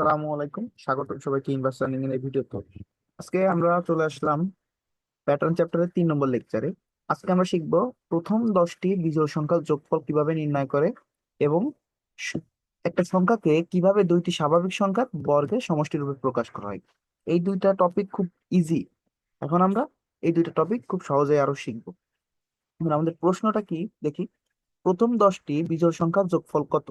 আসসালামু আলাইকুম। স্বাগত সবাইকে ইনভার্স লার্নিং এর ভিডিওতে। আজকে আমরা চলে আসলাম প্যাটার্ন চ্যাপ্টারের তিন নম্বর লেকচারে আজকে আমরা শিখব প্রথম দশটি বিজোড় সংখ্যার যোগফল কীভাবে নির্ণয় করে এবং একটা সংখ্যাকে কীভাবে দুইটি স্বাভাবিক সংখ্যার বর্গে সমষ্টি রূপে প্রকাশ করা হয়। এই দুইটা টপিক খুব ইজি এখন আমরা এই দুইটা টপিক খুব সহজে আরও শিখব। আমাদের প্রশ্নটা কি? দেখি। প্রথম দশটি বিজোড় সংখ্যার যোগফল কত?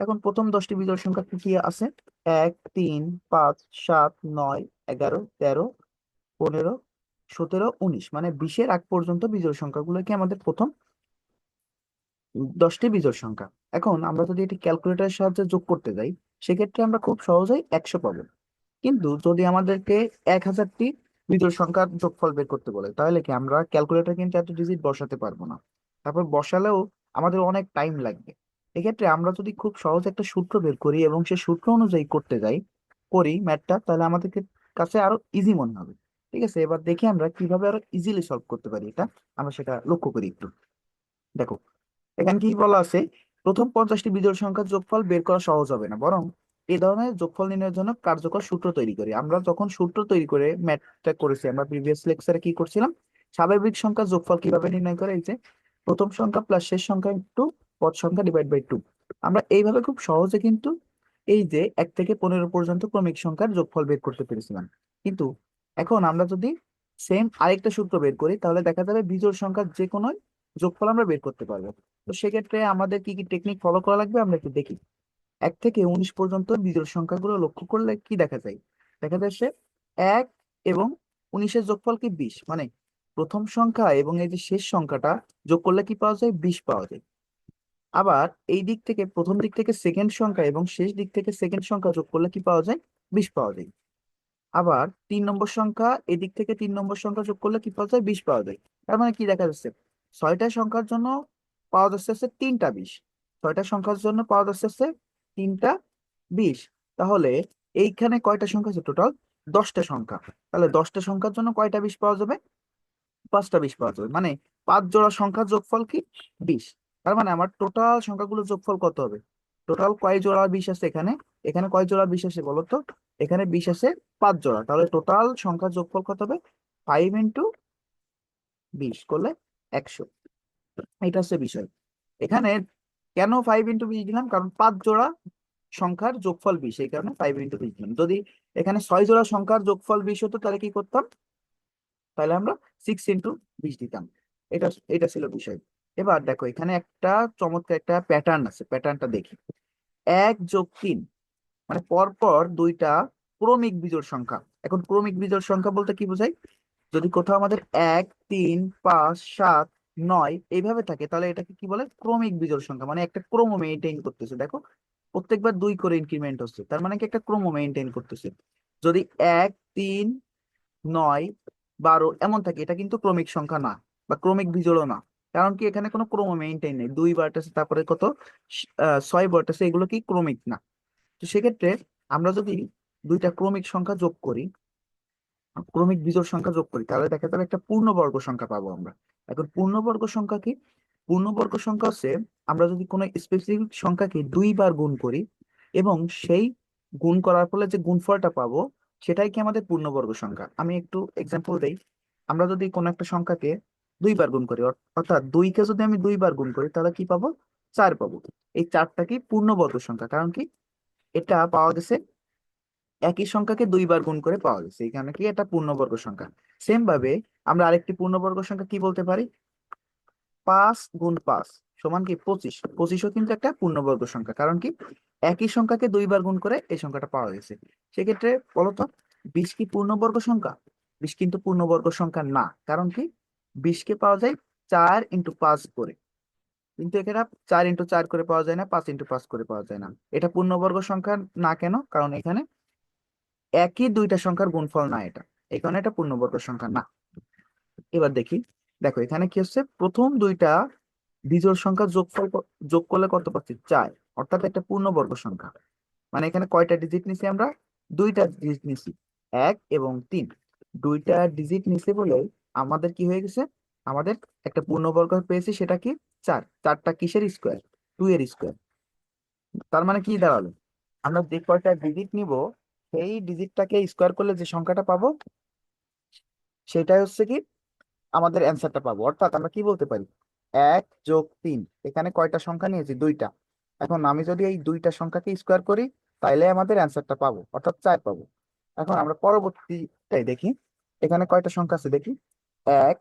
এখন প্রথম দশটি বিজোড় সংখ্যা কি কি আছে? এক, তিন, পাঁচ, সাত, নয়, এগারো, তেরো, পনেরো, সতেরো, উনিশ। মানে বিশের আগ পর্যন্ত বিজোড় সংখ্যাগুলোকে আমাদের প্রথম? দশটি বিজোড় সংখ্যা। এখন আমরা যদি এটি ক্যালকুলেটরের সাহায্যে যোগ করতে যাই, সেক্ষেত্রে আমরা খুব সহজেই একশো পাবো। কিন্তু যদি আমাদেরকে এক হাজারটি বিজোড় সংখ্যার যোগফল বের করতে বলে, তাহলে কি আমরা ক্যালকুলেটর কিন্তু এত ডিজিট বসাতে পারব না। তারপর বসালেও আমাদের অনেক টাইম লাগবে। এক্ষেত্রে আমরা যদি খুব সহজ একটা সূত্র বের করি এবং সে সূত্র অনুযায়ী করতে যাই, করি ম্যাথটা তাহলে আমাদের কাছে আরও ইজি মনে হবে। ঠিক আছে? এবার দেখি আমরা কীভাবে আরও ইজিলি সলভ করতে পারি এটা। আমরা সেটা লক্ষ্য করি একটু। দেখো, এখানে কি বলা আছে? প্রথম পঞ্চাশটি বিজোড় সংখ্যার যোগফল বের করা সহজ হবে না। বরং এই ধরনের যোগফল নির্ণয়ের জন্য কার্যকর সূত্র তৈরি করি। আমরা যখন সূত্র তৈরি করে ম্যাথটা করেছি, আমরা প্রিভিয়াস লেকচারে কি করছিলাম? স্বাভাবিক সংখ্যার যোগফল কীভাবে নির্ণয় করে? এই যে, প্রথম সংখ্যা প্লাস শেষ সংখ্যা ইন্টু পদ সংখ্যা ডিভাইড বাই টু আমরা এইভাবে খুব সহজে কিন্তু এই যে এক থেকে পনেরো পর্যন্ত ক্রমিক সংখ্যার যোগফল বের করতে পেরেছিলাম। কিন্তু এখন আমরা যদি সেম আরেকটা সূত্র বের করি, তাহলে দেখা যাবে বিজোড় সংখ্যার যে কোনো যোগফল আমরা বের করতে পারব। তো সেক্ষেত্রে আমাদের কি কি টেকনিক ফলো করা লাগবে আমরা একটু দেখি। এক থেকে উনিশ পর্যন্ত বিজোড় সংখ্যাগুলো লক্ষ্য করলে কি দেখা যায়? দেখা যাচ্ছে এক এবং উনিশের যোগফল কি বিশ? মানে প্রথম সংখ্যা এবং এই যে শেষ সংখ্যাটা যোগ করলে কি পাওয়া যায়? বিশ পাওয়া যায়। আবার এই দিক থেকে প্রথম দিক থেকে সেকেন্ড সংখ্যা এবং শেষ দিক থেকে সেকেন্ড সংখ্যা যোগ করলে কি পাওয়া যায়? বিশ পাওয়া যায়। আবার তিন নম্বর সংখ্যা, এদিক থেকে তিন নম্বর সংখ্যা যোগ করলে কি পাওয়া যায়? বিশ পাওয়া যায়। তার মানে কি দেখা যাচ্ছে? ছয়টা সংখ্যার জন্য পাওয়া যাচ্ছে হচ্ছে তিনটা বিশ। ছয়টা সংখ্যার জন্য পাওয়া যাচ্ছে হচ্ছে তিনটা বিশ। তাহলে এইখানে কয়টা সংখ্যা আছে টোটাল দশটা সংখ্যা। তাহলে দশটা সংখ্যার জন্য কয়টা বিশ পাওয়া যাবে? পাঁচটা বিশ পাওয়া যাবে। মানে পাঁচ জোড়া সংখ্যার যোগফল কি? বিশ। তার মানে আমার টোটাল সংখ্যাগুলোর যোগফল কত হবে? টোটাল কয় জোড়া বিশ আছে এখানে? এখানে কয় জোড়া বিশ আছে বলো তো? এখানে বিশ আছে পাঁচ জোড়া। তাহলে টোটাল সংখ্যার যোগফল কত হবে? ফাইভ ইন্টু বিশ করলে একশো। এটা হচ্ছে বিষয়। এখানে কেন ফাইভ ইন্টু বিশ দিলাম? কারণ পাঁচ জোড়া সংখ্যার যোগফল বিশ এই কারণে ফাইভ ইন্টু বিশ দিলাম। যদি এখানে ছয় জোড়া সংখ্যার যোগফল বিশ হতো, তাহলে কি করতাম? তাহলে আমরা সিক্স ইন্টু বিশ দিতাম। এটা এটা ছিল বিষয়। এবার দেখো, এখানে একটা চমৎকার একটা প্যাটার্ন আছে প্যাটার্নটা দেখি। এক যোগ তিন মানে পরপর দুইটা ক্রমিক বিজোড় সংখ্যা। এখন ক্রমিক বিজোড় সংখ্যা বলতে কি বোঝায়? যদি কোথাও আমাদের এক, তিন, পাঁচ, সাত, নয় এইভাবে থাকে, তাহলে এটাকে কি বলে? ক্রমিক বিজোড় সংখ্যা মানে একটা ক্রম মেনটেন করতেছে। দেখো, প্রত্যেকবার দুই করে ইনক্রিমেন্ট হচ্ছে, তার মানে কি একটা ক্রম মেনটেন করতেছে। যদি এক, তিন, নয়, বারো, এমন থাকে, এটা কিন্তু ক্রমিক সংখ্যা না, বা ক্রমিক বিজোড়ও না। কারণ কি এখানে কোনো ক্রম মেনটেন নেই। দুই বারটাছে তারপরে কত? ছয় বারটাছে এগুলো কি ক্রমিক না। তো সেক্ষেত্রে আমরা যদি দুইটা ক্রমিক সংখ্যা যোগ করি, ক্রমিক বিজোড় সংখ্যা যোগ করি, তাহলে দেখা যাবে একটা পূর্ণবর্গ সংখ্যা পাবো আমরা। এখন পূর্ণবর্গ সংখ্যা কি? পূর্ণবর্গ সংখ্যা হচ্ছে আমরা যদি কোনো স্পেসিফিক সংখ্যাকে দুইবার গুণ করি এবং সেই গুণ করার ফলে যে গুণফলটা পাবো, সেটাই কি আমাদের পূর্ণবর্গ সংখ্যা। আমি একটু এক্সাম্পল দেই। আমরা যদি কোনো একটা সংখ্যাকে দুইবার গুণ করি। অর- অর্থাৎ দুইকে যদি আমি দুইবার গুণ করি, তাহলে কি পাবো? চার পাবো। এই চারটা কি পূর্ণবর্গ সংখ্যা? কারণ কি? এটা পাওয়া গেছে, একই সংখ্যাকে দুইবার গুণ করে পাওয়া গেছে। এখানে কি? এটা পূর্ণবর্গ সংখ্যা। সেম ভাবে আমরা আরেকটি পূর্ণবর্গ সংখ্যা কি বলতে পারি? পাঁচ গুণ পাঁচ সমান কি? পঁচিশ। পঁচিশও কিন্তু একটা পূর্ণবর্গ সংখ্যা। কারণ কি? একই সংখ্যাকে দুইবার গুণ করে এই সংখ্যাটা পাওয়া গেছে। সেক্ষেত্রে বলতো বিশ কি পূর্ণবর্গ সংখ্যা? বিশ কিন্তু পূর্ণবর্গ সংখ্যা না। কারণ কি? বিশকে পাওয়া যায় চার ইন্টু পাঁচ করে। কিন্তু এখানে চার ইন্টু চার করে পাওয়া যায় না, পাঁচ ইন্টু পাঁচ করে পাওয়া যায় না। এটা পূর্ণবর্গ সংখ্যা না কেন? কারণ এখানে একই দুইটা সংখ্যার গুণফল না এটা। এখানে এটা পূর্ণবর্গ সংখ্যা না। এবার দেখি, দেখো এখানে কি হচ্ছে? প্রথম দুইটা বিজোড় সংখ্যা যোগফল ক- যোগ করলে কত পাচ্ছি? চার। অর্থাৎ একটা পূর্ণবর্গ সংখ্যা। মানে এখানে কয়টা ডিজিট নিছি আমরা? দুইটা ডিজিট নিছি। এক এবং তিন। দুইটা ডিজিট নিছি বলে আমাদের কি হয়ে গেছে? আমাদের একটা পূর্ণবর্গ পেয়েছি সেটা কি? চার। চারটা কিসের স্কোয়ার টু এর স্কোয়ার তার মানে কি দাঁড়াল? আমরা যে কয়টা ডিজিট নিব, সেই ডিজিটটাকে স্কোয়ার করলে যে সংখ্যাটা পাবো, সেটাই হচ্ছে কি? আমাদের অ্যান্সারটা পাবো। অর্থাৎ আমরা কি বলতে পারি? এক যোগ তিন। এখানে কয়টা সংখ্যা নিয়েছি? দুইটা। এখন আমি যদি এই দুইটা সংখ্যাকে স্কোয়ার করি, তাইলে আমাদের অ্যান্সারটা পাবো। অর্থাৎ চার পাবো। এখন আমরা পরবর্তীটাই দেখি। এখানে কয়টা সংখ্যা আছে দেখি? এক,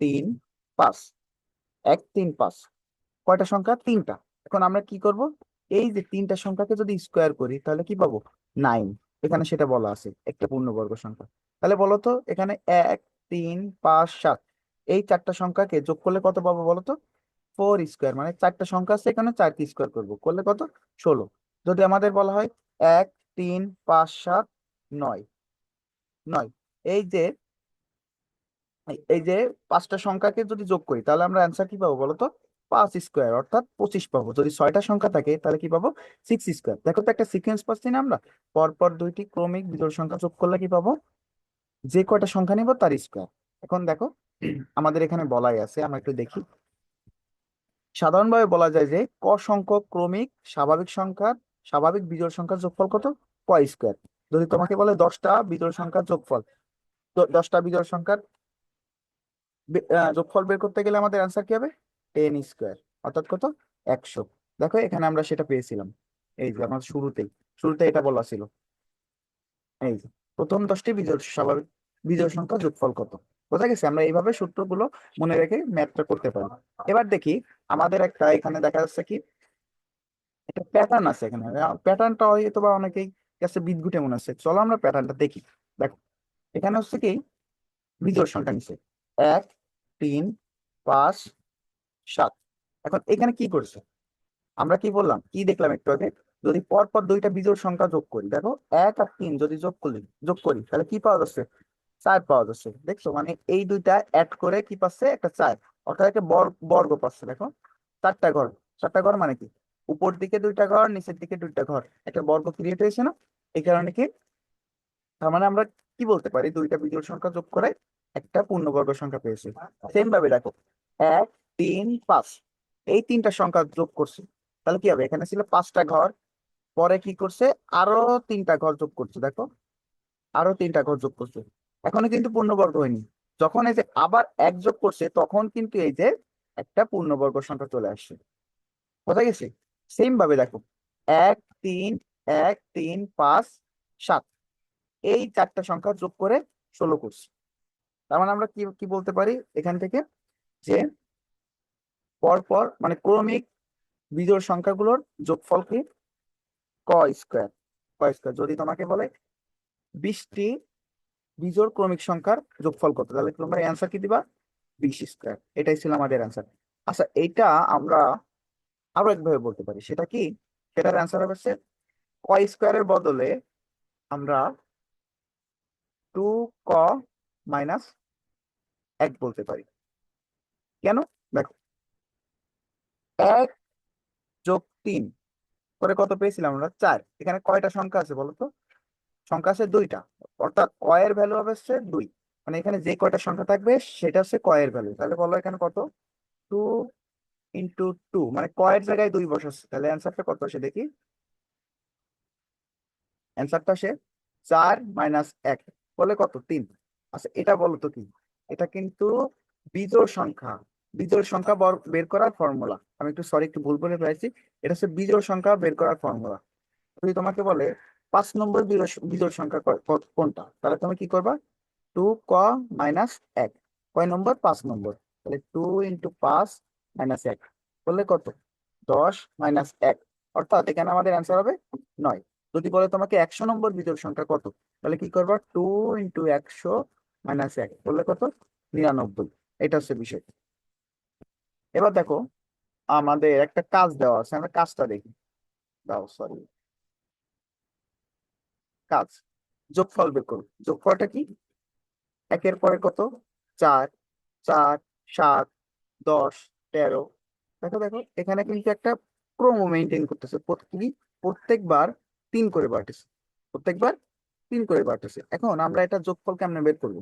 তিন, পাঁচ। এক, তিন, পাঁচ। কয়টা সংখ্যা? তিনটা। এখন আমরা কি করব? এই যে তিনটা সংখ্যাকে যদি স্কোয়ার করি, তাহলে কি পাবো? নাইন এখানে সেটা বলা আছে, একটা পূর্ণবর্গ সংখ্যা। তাহলে বলো তো এখানে এক, তিন, পাঁচ, সাত। এই চারটা সংখ্যাকে যোগ করলে কত পাবো বলো তো ফোর স্কোয়ার মানে চারটা সংখ্যা আছে, এখানে চারটি স্কোয়ার করব। করলে কত? ষোলো। যদি আমাদের বলা হয়, এক, তিন, পাঁচ, সাত, নয়। নয়। এই যে এই- যে পাঁচটা সংখ্যাকে যদি যোগ করি, তাহলে আমরা অ্যান্সার কি পাবো বলতো? পাঁচ স্কোয়ার অর্থাৎ পঁচিশ পাবো। যদি ছয়টা সংখ্যা থাকে, তাহলে কি পাবো? সিক্স স্কোয়ার দেখো তো একটা সিকোয়েন্স পাচ্ছি না আমরা। পরপর দুইটি ক্রমিক বিজোড় সংখ্যা যোগ করলে কি পাবো? যে কয়টা সংখ্যা নিব তার স্কোয়ার এখন দেখো, আমাদের এখানে বলাই আছে, আমরা একটু দেখি। সাধারণভাবে বলা যায় যে ক সংখ্যক ক্রমিক স্বাভাবিক সংখ্যার স্বাভাবিক বিজোড় সংখ্যার যোগফল কত? ক স্কোয়ার যদি তোমাকে বলে দশটা বিজোড় সংখ্যার যোগফল দশটা বিজোড় সংখ্যার যোগফল বের করতে গেলে আমাদের অ্যান্সার কি হবে? টেন স্কোয়ার অর্থাৎ কত? একশো। দেখো, এখানে আমরা সেটা পেয়েছিলাম। এই যে আমার শুরুতেই শুরুতে এটা বলা ছিল। এই যে, প্রথম দশটি বিজোড়, স্বাভাবিক বিজোড় সংখ্যা যোগফল কত? বোঝা গেছে? আমরা এইভাবে সূত্রগুলো মনে রেখে ম্যাথটা করতে পারি। এবার দেখি, আমাদের একটা এখানে দেখা যাচ্ছে কি? একটা প্যাটার্ন আছে এখানে। প্যাটার্নটা হয়তো বা অনেকেই কাছে বিদঘুটে মনে হচ্ছে চলো আমরা প্যাটার্নটা দেখি। দেখো, এখানে হচ্ছে কি? বিজোড় সংখ্যা নিচ্ছে এক, তিন, পাঁচ, সাত। এখন এখানে কি করছে? আমরা কি বললাম? কি দেখলাম একটু আগে? যদি পর পর দুইটা বিজোড় সংখ্যা যোগ করি, দেখো, এক আর তিন যদি যোগ করি যোগ করি, তাহলে কি পাওয়া যাচ্ছে? চার পাওয়া যাচ্ছে। দেখছ? মানে এই দুইটা অ্যাড করে কি পাচ্ছে? একটা চার। অর্থাৎ একটা বর্গ পাচ্ছে, দেখো। চারটা ঘর। চারটা ঘর মানে কি? উপর দিকে দুইটা ঘর, নিচের দিকে দুইটা ঘর। একটা বর্গ ক্রিয়েট হয়েছে না? এই কারণে কি? তার মানে আমরা কি বলতে পারি? দুইটা বিজোড় সংখ্যা যোগ করে একটা পূর্ণবর্গ সংখ্যা পেয়েছি। সেম ভাবে দেখো, এক, তিন, পাঁচ। এই তিনটা সংখ্যা যোগ করছি। তাহলে কি হবে? এখানে ছিল পাঁচটা ঘর, পরে কি করছে? আরও তিনটা ঘর যোগ করছে, দেখো। আরও তিনটা ঘর যোগ করছে। এখনও কিন্তু পূর্ণবর্গ হয়নি। যখন এই যে আবার এক যোগ করছে, তখন কিন্তু এই যে একটা পূর্ণবর্গ সংখ্যা চলে আসছে। বোঝা গেছে? সেম ভাবে দেখো। এক, তিন এক, তিন, পাঁচ, সাত। এই চারটা সংখ্যা যোগ করে ষোলো করছি। তার মানে আমরা কি কি বলতে পারি এখান থেকে? যে পরপর মানে ক্রমিক বিজোড় সংখ্যাগুলোর যোগফল কি? ক স্কোয়ার ক স্কোয়ার। যদি তোমাকে বলে বিশটি বিজোড় ক্রমিক সংখ্যার যোগফল কত তাহলে তোমরা অ্যান্সার কি দিবা? বিশ স্কোয়ার। এটাই ছিল আমাদের অ্যান্সার আচ্ছা এইটা আমরা আরও একভাবে বলতে পারি। সেটা কি? সেটার অ্যান্সার হচ্ছে ক স্কোয়ারের বদলে আমরা টু ক মাইনাস এক বলতে পারি। কেন? দেখো। এক যোগ তিন করে কত পেয়েছিলাম আমরা? চার। এখানে কয়টা সংখ্যা আছে বলো তো সংখ্যা আছে দুইটা। অর্থাৎ কয়ের ভ্যালু হবে দুই। মানে এখানে যে কয়টা সংখ্যা থাকবে, সেটা হচ্ছে কয়ের ভ্যালু তাহলে বলো এখানে কত? Two into two. মানে কয়ের জায়গায় দুই বসাচ্ছে। তাহলে অ্যান্সারটা কত আসে দেখি? অ্যান্সারটা আসে চার মাইনাস এক। বলে কত? তিন। আচ্ছা এটা বলো তো কি? এটা কিন্তু বিজোড় সংখ্যা। বিজোড় সংখ্যা বের করার ফর্মুলা আমি একটু সরি একটু ভুল বলে ফেলেছি। এটা হচ্ছে বিজোড় সংখ্যা বের করার ফর্মুলা যদি তোমাকে বলে পাঁচ নম্বর বিজোড়- সংখ্যা কোনটা? তাহলে তুমি কি করবা? টু ক মাইনাস এক। কয় নম্বর? পাঁচ নম্বর। তাহলে টু ইন্টু পাঁচ মাইনাস এক। বললে কত? দশ মাইনাস এক। অর্থাৎ এখানে আমাদের অ্যান্সার হবে নয়। যদি বলে তোমাকে একশো নম্বর বিজোড় সংখ্যা কত? তাহলে কি করবা? টু ইন্টু একশো মাইনাস এক, বললে কত? নিরানব্বই। এটা হচ্ছে বিষয়। এবার দেখো, আমাদের একটা কাজ দেওয়া আছে, আমরা কাজটা দেখি। দাও সরি কাজ, যোগফল বের করো। যোগফলটা কি? একের পরে কত? চার চার, সাত, দশ, তেরো। দেখো দেখো, এখানে কিন্তু একটা ক্রম মেনটেন করতেছে। প্রত্যেক প্রত্যেকবার তিন করে বাড়তেছে। প্রত্যেকবার তিন করে বাড়তেছে। এখন আমরা এটা যোগফল কেমনে বের করব?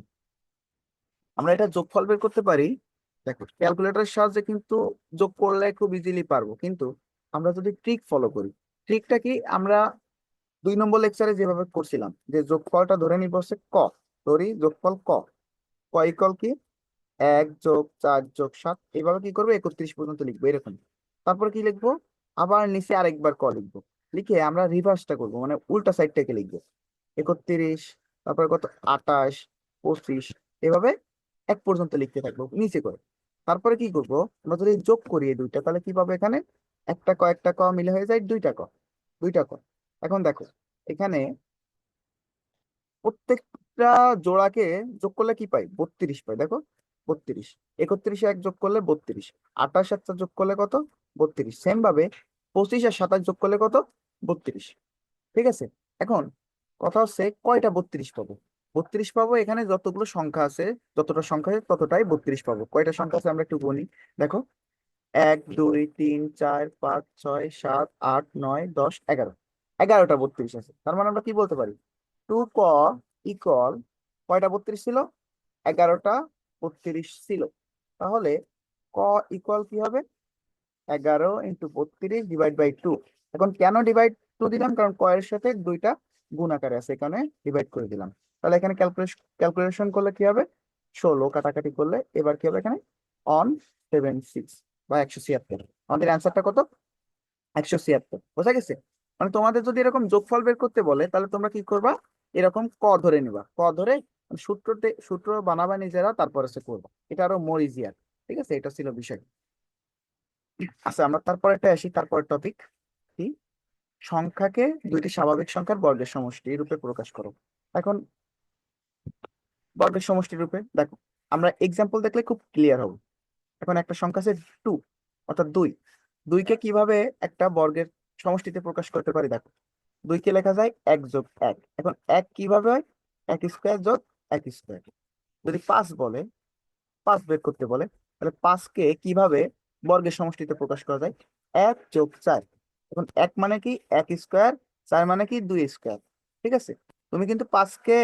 আমরা এটা যোগফল বের করতে পারি। দেখো ক্যালকুলেটরের সাহায্যে কিন্তু যোগ করলে খুব ইজিলি পারব। কিন্তু আমরা যদি ট্রিক ফলো করি ট্রিকটা কি? আমরা দুই নম্বর লেকচারে যেভাবে করছিলাম, যে যোগফলটা ধরে নিব হচ্ছে ক, ধরি যোগফল ক। ক ইকুয়াল কি? এক যোগ চার যোগ সাত, এইভাবে কি করব? একত্রিশ পর্যন্ত লিখব, এরকম। তারপর কি লিখব? আবার নিচে আরেকবার ক লিখব। লিখে আমরা রিভার্সটা করব মানে উল্টা সাইডটাকে লিখব। একত্রিশ, তারপরে কত? আটাশ পঁচিশ, এভাবে এক পর্যন্ত লিখতে থাকব, নিচে করে। তারপরে কি করব? আমরা যদি যোগ করি এই দুইটা, তাহলে কি পাবো এখানে? একটা ক একটা ক মিলে হয়ে যায় দুইটা ক দুইটা ক। এখন দেখো, এখানে প্রত্যেকটা জোড়াকে যোগ করলে কি পাই? বত্রিশ পাই। দেখো, বত্রিশ। একত্রিশে এক যোগ করলে বত্রিশ। আঠাশ একটা যোগ করলে কত? বত্রিশ। সেম ভাবে পঁচিশ আর সাতাশ যোগ করলে কত? বত্রিশ। ঠিক আছে? এখন কথা হচ্ছে কয়টা বত্রিশ পাবো? বত্রিশ পাবো, এখানে যতগুলো সংখ্যা আছে, যতটা সংখ্যা আছে ততটাই বত্রিশ পাবো। কয়টা সংখ্যা আছে আমরা একটু গুনি। দেখো, এক, দুই, তিন, চার, পাঁচ, ছয়, সাত, আট, নয়, দশ, এগারো। এগারোটা বত্রিশ আছে। তার মানে আমরা কি বলতে পারি? টু ক ইকল কয়টা বত্রিশ ছিল? এগারোটা বত্রিশ ছিল। তাহলে ক ইকল কি হবে? এগারো ইন্টু বত্রিশ ডিভাইড বাই টু এখন কেন ডিভাইড টু দিলাম? কারণ ক এর সাথে দুইটা গুণ আকারে আছে, এখানে ডিভাইড করে দিলাম। তাহলে এখানে ক্যালকুলেশন ক্যালকুলেশন করলে কি হবে? ষোলো কাটাকাটি করলে এবার কি হবে এখানে? অন সেভেন সিক্স বা একশো ছিয়াত্তর। আমাদের অ্যান্সারটা কত? একশো ছিয়াত্তর। বোঝা গেছে? মানে তোমাদের যদি এরকম যোগফল বের করতে বলে, তাহলে তোমরা কি করবা? এরকম ক ধরে নিবা। ক ধরে সূত্রতে, সূত্র বানাবা নিজেরা তারপরে সে করবা। এটা আরও মোর ইজিয়ার ঠিক আছে? এটা ছিল বিষয়। আচ্ছা আমরা তারপরেটা আসি তারপর টপিক কি? সংখ্যাকে, দুইটি স্বাভাবিক সংখ্যার বর্গের সমষ্টি রূপে প্রকাশ করো। এখন বর্গের সমষ্টি রূপে। দেখো, আমরা এক্সাম্পল দেখলে খুব ক্লিয়ার হবে। এখন একটা সংখ্যা আছে টু অর্থাৎ দুই। দুইকে কীভাবে একটা বর্গের সমষ্টিতে প্রকাশ করতে পারি? দেখো, দুইকে লেখা যায় এক যোগ এক। এখন এক কীভাবে হয়? এক স্কোয়ার যোগ এক স্কোয়ার যদি পাঁচ বলে, পাঁচ বের করতে বলে, তাহলে পাঁচকে কীভাবে বর্গের সমষ্টিতে প্রকাশ করা যায়? এক যোগ চার। এখন এক মানে কি? এক স্কোয়ার চার মানে কি? দুই স্কোয়ার ঠিক আছে? তুমি কিন্তু পাঁচকে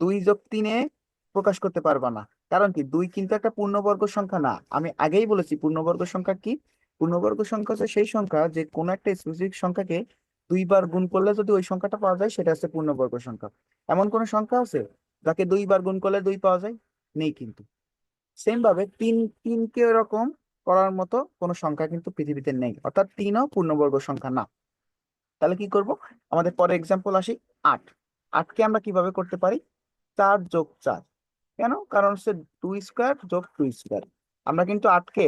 দুই যোগ তিনে প্রকাশ করতে পারবা না। কারণ কি? দুই কিন্তু একটা পূর্ণবর্গ সংখ্যা না। আমি আগেই বলেছি, পূর্ণবর্গ সংখ্যা কি? পূর্ণবর্গ সংখ্যা হচ্ছে সেই সংখ্যা যে কোনো একটা স্পেসিফিক সংখ্যাকে দুইবার গুণ করলে যদি ওই সংখ্যাটা পাওয়া যায়, সেটা হচ্ছে পূর্ণবর্গ সংখ্যা। এমন কোন সংখ্যা আছে যাকে দুইবার গুণ করলে দুই পাওয়া যায়? নেই কিন্তু। সেম ভাবে তিন, তিনকে এরকম করার মতো কোনো সংখ্যা কিন্তু পৃথিবীতে নেই। অর্থাৎ তিনও পূর্ণবর্গ সংখ্যা না। তাহলে কি করব? আমাদের পরে এক্সাম্পল আসি আট। আটকে আমরা কীভাবে করতে পারি? চার যোগ চার। কেন? কারণ হচ্ছে টু স্কোয়ার যোগ টু স্কোয়ার আমরা কিন্তু আটকে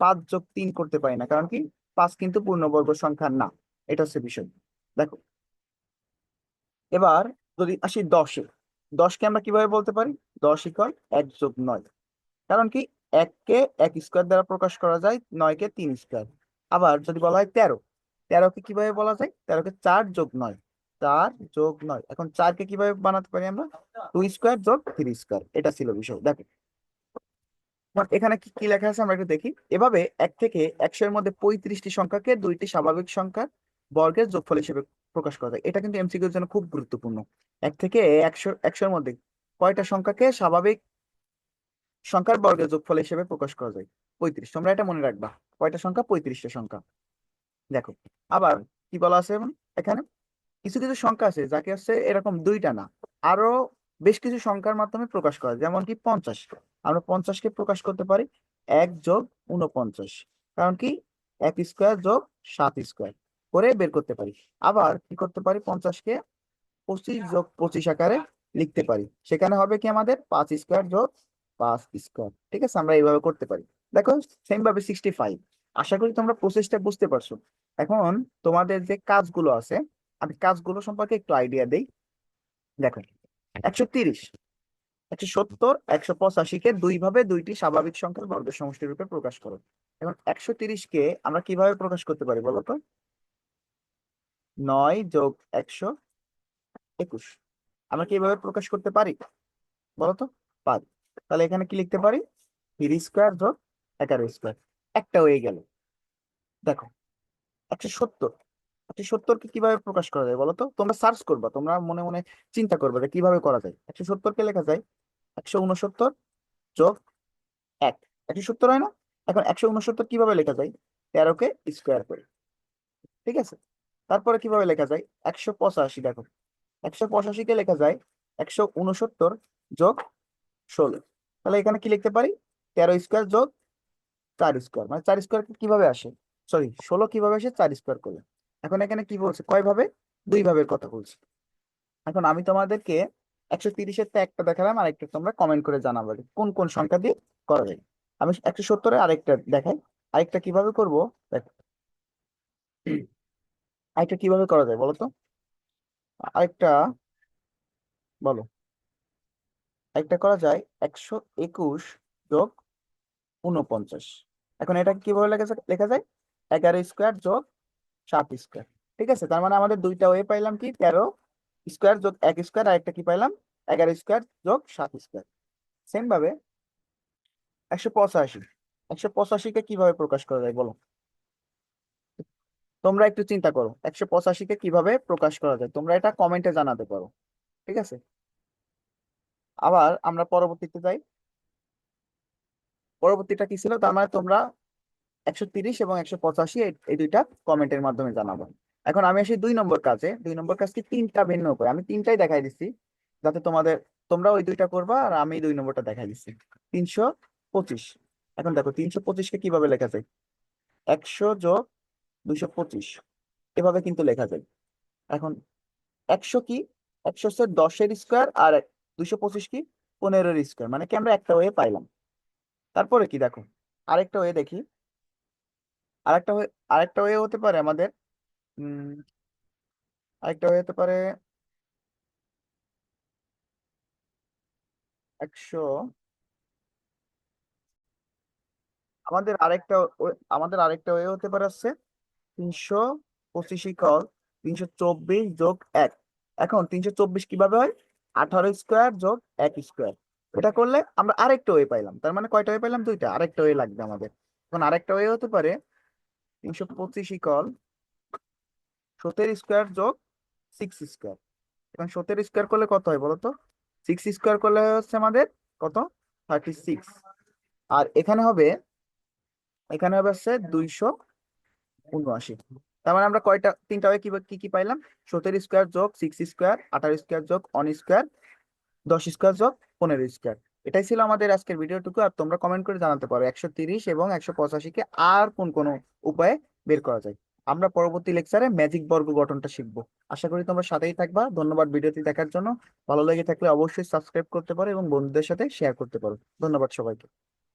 পাঁচ যোগ তিন করতে পারি না, কারণ কি? পাঁচ কিন্তু পূর্ণবর্গ সংখ্যা না, এটা হচ্ছে বিষয়। দেখো, এবার যদি আসি দশে, দশকে আমরা কীভাবে বলতে পারি? দশ ইকল এক যোগ নয়। কারণ কি? এককে এক স্কোয়ার দ্বারা প্রকাশ করা যায়, নয়কে তিন স্কোয়ার আবার যদি বলা হয় তেরো, তেরোকে কীভাবে বলা যায়? তেরোকে চার যোগ নয়। চার যোগ নয়। এখন চারকে কীভাবে বানাতে পারি আমরা? টু স্কোয়ার যোগ থ্রি স্কোয়ার এটা ছিল বিষয়। দেখো। এখানে কি কি লেখা আছে আমরা একটু দেখি। এভাবে এক থেকে একশো এর মধ্যে পঁয়ত্রিশটি সংখ্যাকে দুইটি স্বাভাবিক সংখ্যার বর্গের যোগফল হিসেবে প্রকাশ করা যায়। এটা কিন্তু এমসিকিউর জন্য খুব গুরুত্বপূর্ণ। এক থেকে একশো একশোর মধ্যে কয়টা সংখ্যাকে স্বাভাবিক সংখ্যার বর্গের যোগফল হিসেবে প্রকাশ করা যায়? পঁয়ত্রিশ। তোমরা এটা মনে রাখবা। কয়টা সংখ্যা? পঁয়ত্রিশটা সংখ্যা। দেখো। আবার কি বলা আছে এখানে? কিছু কিছু সংখ্যা আছে, যাকে হচ্ছে এরকম দুইটা না। আরও বেশ কিছু সংখ্যার মাধ্যমে প্রকাশ করা যেমন কি পঞ্চাশ। আমরা পঞ্চাশকে প্রকাশ করতে পারি, এক যোগ উনপঞ্চাশ কারণ কি? এক স্কোয়ার যোগ সাত স্কোয়ার করে বের করতে পারি। আবার কি করতে পারি? পঞ্চাশকে পঁচিশ যোগ পঁচিশ আকারে লিখতে পারি। সেখানে হবে কি আমাদের? পাঁচ স্কোয়ার যোগ পাঁচ স্কোয়ার। ঠিক আছে? আমরা এইভাবে করতে পারি। দেখো সেম ভাবে সিক্সটি ফাইভ আশা করি তোমরা প্রসেসটা বুঝতে পারছ। এখন তোমাদের যে কাজগুলো আছে আমি কাজগুলো সম্পর্কে একটু আইডিয়া দেই। দেখো, একশো তিরিশ, একশো সত্তর, একশো পঁচাশিকে দুই ভাবে দুইটি স্বাভাবিক সংখ্যার বর্গের সমষ্টি রূপে প্রকাশ করো। এখন একশো তিরিশকে আমরা কীভাবে প্রকাশ করতে পারি বলো তো? নয় যোগ একশো একুশ। আমরা কি এভাবে প্রকাশ করতে পারি? বলো তো? পারি। তাহলে এখানে কি লিখতে পারি? থ্রি স্কোয়ার যোগ এগারো স্কোয়ার। একটা হয়ে গেল। দেখো, একশো সত্তর একশো সত্তরকে কীভাবে প্রকাশ করা যায় বলতো তোমরা সার্চ করবা, তোমরা মনে মনে চিন্তা করবে যে কীভাবে করা যায়। একশো সত্তরকে লেখা যায়, একশো উনসত্তর যোগ এক। একশো সত্তর হয় না? এখন একশো উনসত্তর কীভাবে লেখা যায়? তেরোকে স্কোয়ার করে। ঠিক আছে? তারপরে কীভাবে লেখা যায়? একশো পঁচাশি দেখো। একশো পঁচাশিকে লেখা যায়, একশো উনসত্তর যোগ ষোলো। তাহলে এখানে কি লিখতে পারি? তেরো স্কোয়ার যোগ চার স্কোয়ার মানে চার স্কোয়ার কীভাবে আসে? সরি ষোলো কীভাবে আসে? চার স্কোয়ার করলে এখন এখানে কি বলছে? কয় ভাবে? দুই ভাবের কথা বলছে। এখন আমি তোমাদেরকে একশো তিরিশের টা একটা দেখালাম, আর একটা তোমরা কমেন্ট করে জানাবে কোন কোন সংখ্যা দিয়ে করা যায়। আমি একশো সত্তরে আরেকটা দেখাই। আরেকটা কীভাবে করব? দেখো। আরেকটা কীভাবে করা যায় বলো তো আরেকটা, বলো। আরেকটা করা যায় একশো একুশ যোগ উনপঞ্চাশ এখন এটা কীভাবে লেখা যায় এগারো স্কোয়ার যোগ সাত স্কোয়ার ঠিক আছে? তার মানে আমাদের দুইটা ওয়ে পাইলাম কি? তেরো স্কোয়ার যোগ এক স্কোয়ার আর একটা কি পাইলাম? এগারো স্কোয়ার যোগ সাত স্কোয়ার সেম ভাবে একশো পঁচাশি। একশো পঁচাশিকে কীভাবে প্রকাশ করা যায় বলো? তোমরা একটু চিন্তা করো, একশো পঁচাশিকে কীভাবে প্রকাশ করা যায়? তোমরা এটা কমেন্টে জানাতে পারো, ঠিক আছে? আবার আমরা পরবর্তীতে যাই। পরবর্তীটা কি ছিল? তার মানে তোমরা একশো তিরিশ এবং একশো পঁচাশি এই দুইটা কমেন্টের মাধ্যমে জানাব। এখন আমি আসি দুই নম্বর কাজে। দুই নম্বর কাজকে তিনটা ভিন্ন করে। আমি তিনটাই দেখাই দিচ্ছি যাতে তোমাদের তোমরা ওই দুইটা করবা আর আমি দুই নম্বরটা দেখাই দিচ্ছি তিনশো পঁচিশ। এখন দেখো, তিনশো পঁচিশকে কীভাবে লেখা যায়? একশো যোগ দুইশো পঁচিশ। এভাবে কিন্তু লেখা যায়। এখন একশো কি? একশো হচ্ছে দশের স্কোয়ার আর দুইশো পঁচিশ কি? পনেরোর স্কোয়ার মানে কি আমরা একটা ওয়ে পাইলাম। তারপরে কি দেখো? আরেকটা ওয়ে দেখি। আরেকটা আরেকটা ওয়ে হতে পারে আমাদের আরেকটা ওয়ে হতে পারে একশো, আমাদের আরেকটা আমাদের আরেকটা ওয়ে হতে পারে হচ্ছে তিনশো পঁচিশ ইকল তিনশো চব্বিশ যোগ এক। এখন তিনশো চব্বিশ কীভাবে হয়? আঠারো স্কোয়ার যোগ এক স্কোয়ার এটা করলে আমরা আরেকটা ওয়ে পাইলাম। তার মানে কয়টা ওয়ে পাইলাম? দুইটা। আরেকটা ওয়ে লাগবে আমাদের। এখন আরেকটা ওয়ে হতে পারে তিনশো পঁচিশ ইকল সতেরো স্কোয়ার যোগ সিক্স স্কোয়ার এখন সতেরো স্কোয়ার করলে কত হয় বলো তো সিক্স স্কোয়ার করলে হচ্ছে আমাদের কত? থার্টি সিক্স আর এখানে হবে এখানে হবে হচ্ছে দুইশো উনআশি। তার মানে আমরা কয়টা, তিনটা কি কি পাইলাম? সতেরো স্কোয়ার যোগ সিক্স স্কোয়ার আঠারো স্কোয়ার যোগ অন স্কোয়ার দশ স্কোয়ার যোগ পনেরো স্কোয়ার এটাই ছিল আমাদের আজকের ভিডিওটুকু, আর তোমরা কমেন্ট করে জানাতে পারো একশো তিরিশ এবং একশো পঁচাশিকে আর কোন কোন উপায়ে বের করা যায়। আমরা পরবর্তী লেকচারে ম্যাজিক বর্গ গঠনটা শিখব। আশা করি তোমরা সাথেই থাকবা। ধন্যবাদ ভিডিওটি দেখার জন্য। ভালো লেগে থাকলে অবশ্যই সাবস্ক্রাইব করতে পারো এবং বন্ধুদের সাথে শেয়ার করতে পারো। ধন্যবাদ সবাইকে।